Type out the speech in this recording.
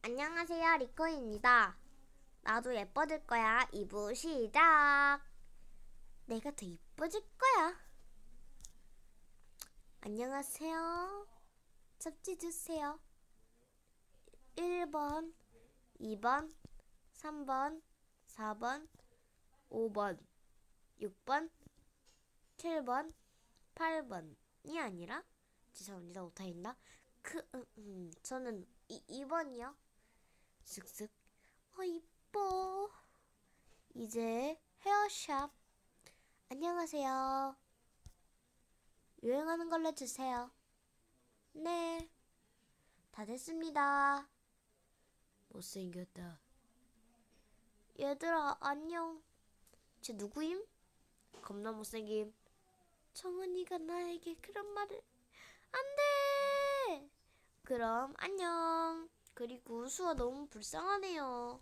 안녕하세요, 리코입니다. 나도 예뻐질 거야. 2부 시작. 내가 더 이뻐질 거야. 안녕하세요. 접지 주세요. 1번, 2번, 3번, 4번, 5번, 6번, 7번, 8번이 아니라 죄송합니다. 오타입니다. 그, 음, 음, 저는 이, 2번이요. 쓱쓱. 어, 이뻐. 이제 헤어샵. 안녕하세요. 유행하는 걸로 주세요. 네. 다 됐습니다. 못생겼다. 얘들아, 안녕. 쟤 누구임? 겁나 못생김. 정은이가 나에게 그런 말을 안 돼. 그럼 안녕. 그리고 수아 너무 불쌍하네요.